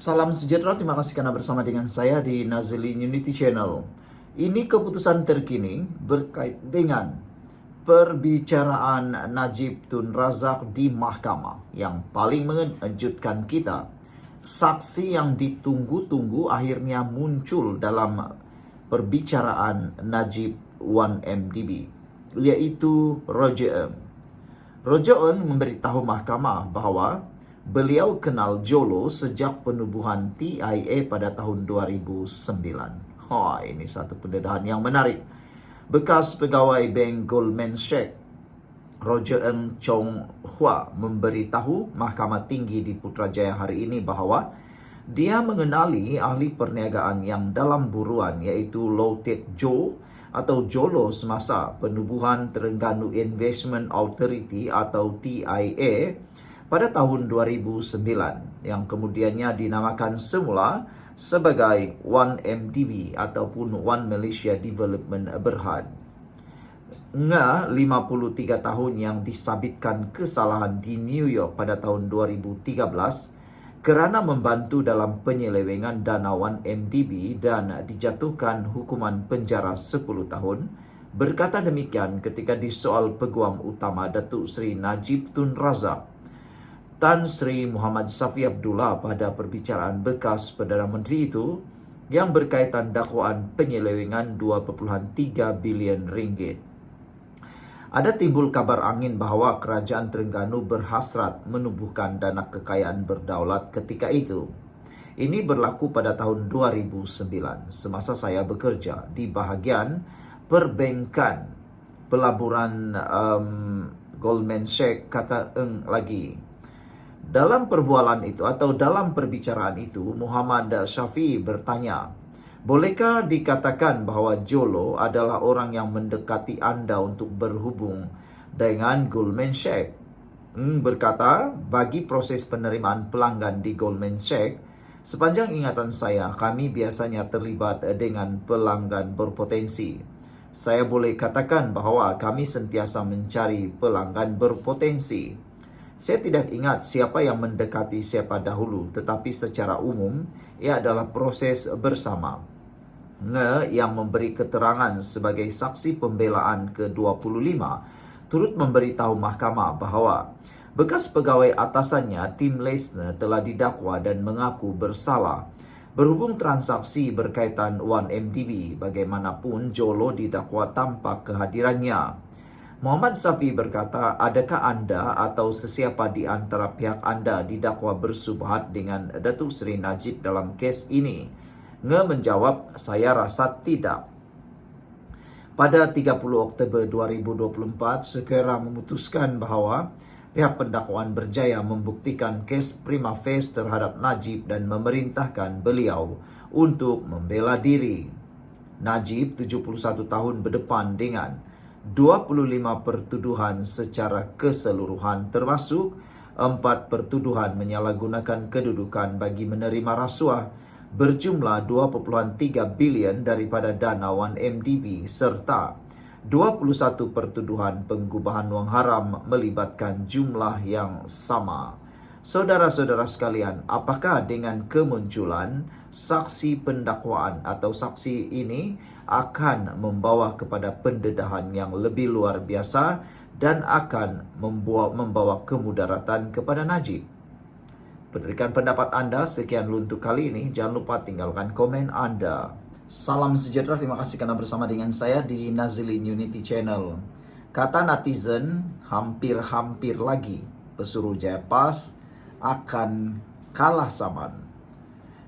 Salam sejahtera, terima kasih karena bersama dengan saya di Nazili Unity Channel. Ini keputusan terkini berkait dengan perbicaraan Najib Tun Razak di mahkamah yang paling mengejutkan kita. Saksi yang ditunggu-tunggu akhirnya muncul dalam perbicaraan Najib 1MDB, iaitu Roger. Roger memberitahu mahkamah bahawa beliau kenal Jolo sejak penubuhan TIA pada tahun 2009. Ha, ini satu pendedahan yang menarik. Bekas pegawai Bank Goldman Sachs Roger Ng Chong Hua memberitahu Mahkamah Tinggi di Putrajaya hari ini bahawa dia mengenali ahli perniagaan yang dalam buruan iaitu Low Tek Jo atau Jolo semasa penubuhan Terengganu Investment Authority atau TIA pada tahun 2009 yang kemudiannya dinamakan semula sebagai 1MDB ataupun One Malaysia Development Berhad. Nga 53 tahun yang disabitkan kesalahan di New York pada tahun 2013 kerana membantu dalam penyelewengan dana 1MDB dan dijatuhkan hukuman penjara 10 tahun berkata demikian ketika disoal peguam utama Datuk Seri Najib Tun Razak Tan Sri Muhammad Safi Abdullah pada perbicaraan bekas Perdana Menteri itu yang berkaitan dakwaan penyelewengan 2.3 bilion ringgit. Ada timbul kabar angin bahawa kerajaan Terengganu berhasrat menubuhkan dana kekayaan berdaulat ketika itu. Ini berlaku pada tahun 2009 semasa saya bekerja di bahagian perbankan pelaburan um, Goldman Sachs kata Eng lagi. Dalam perbualan itu atau dalam perbicaraan itu Muhammad Syafi bertanya, Bolehkah dikatakan bahawa Jolo adalah orang yang mendekati anda untuk berhubung dengan Goldman Sachs? Hmm, berkata, bagi proses penerimaan pelanggan di Goldman Sachs, sepanjang ingatan saya, kami biasanya terlibat dengan pelanggan berpotensi. Saya boleh katakan bahawa kami sentiasa mencari pelanggan berpotensi. Saya tidak ingat siapa yang mendekati siapa dahulu, tetapi secara umum ia adalah proses bersama. Nge yang memberi keterangan sebagai saksi pembelaan ke-25 turut memberitahu mahkamah bahawa bekas pegawai atasannya Tim Lesner telah didakwa dan mengaku bersalah berhubung transaksi berkaitan 1MDB bagaimanapun Jolo didakwa tanpa kehadirannya. Muhammad Safi berkata, adakah anda atau sesiapa di antara pihak anda didakwa bersubhat dengan Datuk Seri Najib dalam kes ini? Nge menjawab, saya rasa tidak. Pada 30 Oktober 2024, Sekera memutuskan bahawa pihak pendakwaan berjaya membuktikan kes prima facie terhadap Najib dan memerintahkan beliau untuk membela diri. Najib, 71 tahun berdepan dengan 25 pertuduhan secara keseluruhan termasuk 4 pertuduhan menyalahgunakan kedudukan bagi menerima rasuah berjumlah 2.3 bilion daripada dana 1MDB serta 21 pertuduhan penggubahan wang haram melibatkan jumlah yang sama. Saudara-saudara sekalian, apakah dengan kemunculan saksi pendakwaan atau saksi ini akan membawa kepada pendedahan yang lebih luar biasa dan akan membawa, membawa kemudaratan kepada Najib? Berikan pendapat anda. Sekian untuk kali ini. Jangan lupa tinggalkan komen anda. Salam sejahtera. Terima kasih karena bersama dengan saya di Nazilin Unity Channel. Kata netizen, hampir-hampir lagi pesuruh Jayapas akan kalah saman.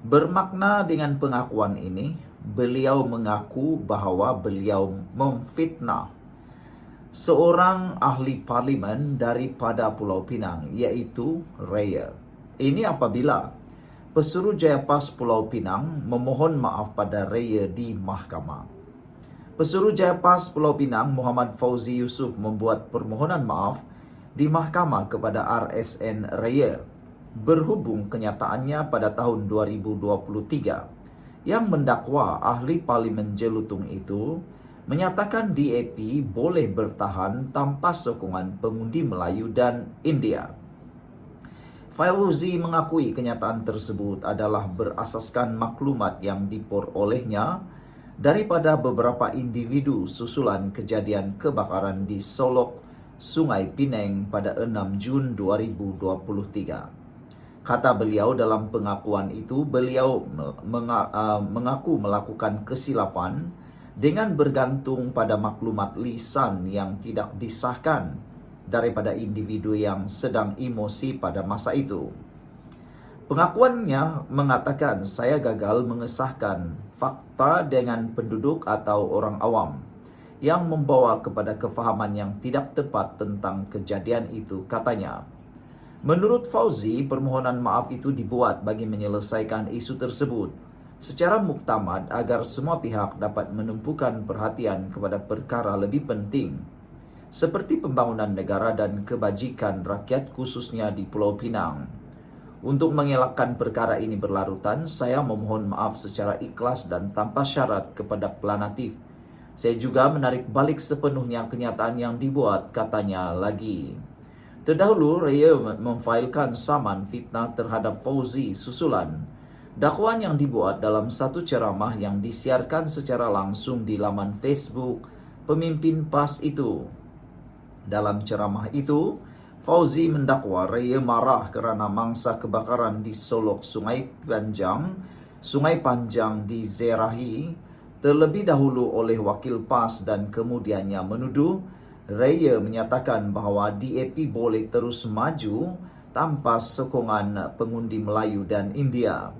Bermakna dengan pengakuan ini, beliau mengaku bahawa beliau memfitnah seorang ahli parlimen daripada Pulau Pinang iaitu Raya. Ini apabila Pesuruh Jayapas Pulau Pinang memohon maaf pada Raya di mahkamah. Pesuruh Jayapas Pulau Pinang Muhammad Fauzi Yusuf membuat permohonan maaf di mahkamah kepada RSN Raya berhubung kenyataannya pada tahun 2023 yang mendakwa ahli parlimen Jelutung itu menyatakan DAP boleh bertahan tanpa sokongan pengundi Melayu dan India. Fauzi mengakui kenyataan tersebut adalah berasaskan maklumat yang diperolehnya daripada beberapa individu susulan kejadian kebakaran di Solok, Sungai Pinang pada 6 Jun 2023. Kata beliau dalam pengakuan itu, beliau uh, mengaku melakukan kesilapan dengan bergantung pada maklumat lisan yang tidak disahkan daripada individu yang sedang emosi pada masa itu. Pengakuannya mengatakan saya gagal mengesahkan fakta dengan penduduk atau orang awam yang membawa kepada kefahaman yang tidak tepat tentang kejadian itu katanya. Menurut Fauzi, permohonan maaf itu dibuat bagi menyelesaikan isu tersebut secara muktamad agar semua pihak dapat menumpukan perhatian kepada perkara lebih penting seperti pembangunan negara dan kebajikan rakyat khususnya di Pulau Pinang. Untuk mengelakkan perkara ini berlarutan, saya memohon maaf secara ikhlas dan tanpa syarat kepada pelanatif. Saya juga menarik balik sepenuhnya kenyataan yang dibuat, katanya lagi. Terdahulu, Raya memfailkan saman fitnah terhadap Fauzi susulan. Dakwaan yang dibuat dalam satu ceramah yang disiarkan secara langsung di laman Facebook pemimpin PAS itu. Dalam ceramah itu, Fauzi mendakwa Raya marah kerana mangsa kebakaran di Solok Sungai Panjang, Sungai Panjang di Zerahi terlebih dahulu oleh wakil PAS dan kemudiannya menuduh Raya menyatakan bahawa DAP boleh terus maju tanpa sokongan pengundi Melayu dan India.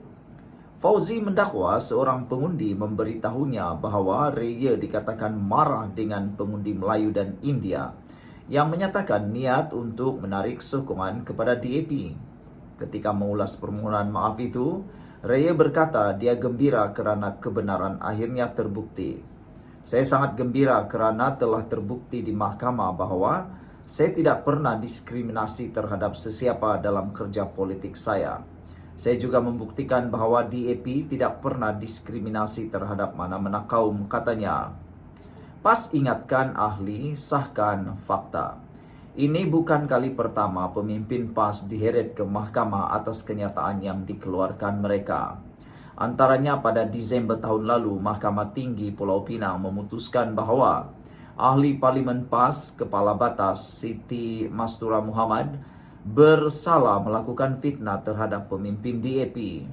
Fauzi mendakwa seorang pengundi memberitahunya bahawa Raya dikatakan marah dengan pengundi Melayu dan India yang menyatakan niat untuk menarik sokongan kepada DAP. Ketika mengulas permohonan maaf itu, Raya berkata dia gembira kerana kebenaran akhirnya terbukti. Saya sangat gembira kerana telah terbukti di mahkamah bahawa saya tidak pernah diskriminasi terhadap sesiapa dalam kerja politik saya. Saya juga membuktikan bahawa DAP tidak pernah diskriminasi terhadap mana-mana kaum katanya. Pas ingatkan ahli, sahkan fakta. Ini bukan kali pertama pemimpin PAS diheret ke mahkamah atas kenyataan yang dikeluarkan mereka. Antaranya pada Disember tahun lalu, Mahkamah Tinggi Pulau Pinang memutuskan bahawa ahli Parlimen PAS Kepala Batas Siti Mastura Muhammad bersalah melakukan fitnah terhadap pemimpin DAP.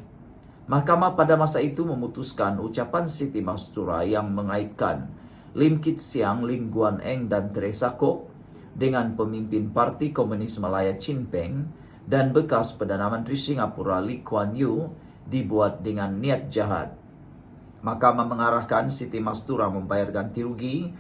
Mahkamah pada masa itu memutuskan ucapan Siti Mastura yang mengaitkan Lim Kit Siang, Lim Guan Eng dan Teresa Kok dengan pemimpin Parti Komunis Malaya Chin Peng dan bekas Perdana Menteri Singapura Lee Kuan Yew dibuat dengan niat jahat. Mahkamah mengarahkan Siti Mastura membayar ganti rugi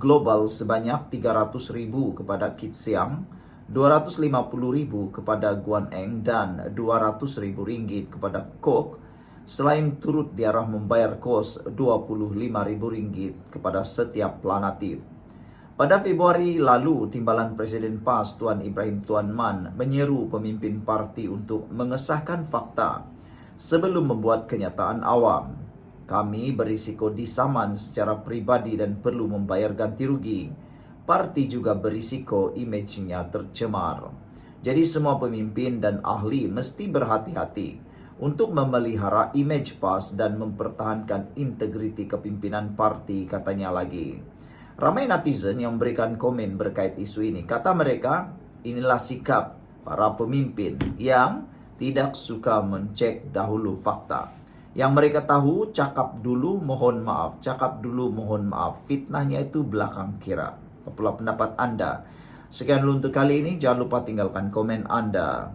global sebanyak 300 ribu kepada Kit Siang, 250 ribu kepada Guan Eng dan 200 ribu ringgit kepada Kok selain turut diarah membayar kos RM25,000 kepada setiap planatif. Pada Februari lalu, Timbalan Presiden PAS Tuan Ibrahim Tuan Man menyeru pemimpin parti untuk mengesahkan fakta sebelum membuat kenyataan awam. Kami berisiko disaman secara pribadi dan perlu membayar ganti rugi. Parti juga berisiko imejnya tercemar. Jadi semua pemimpin dan ahli mesti berhati-hati untuk memelihara image PAS dan mempertahankan integriti kepimpinan parti katanya lagi. Ramai netizen yang memberikan komen berkait isu ini. Kata mereka, inilah sikap para pemimpin yang tidak suka mencek dahulu fakta. Yang mereka tahu, cakap dulu mohon maaf. Cakap dulu mohon maaf. Fitnahnya itu belakang kira. Apalah pendapat anda? Sekian dulu untuk kali ini. Jangan lupa tinggalkan komen anda.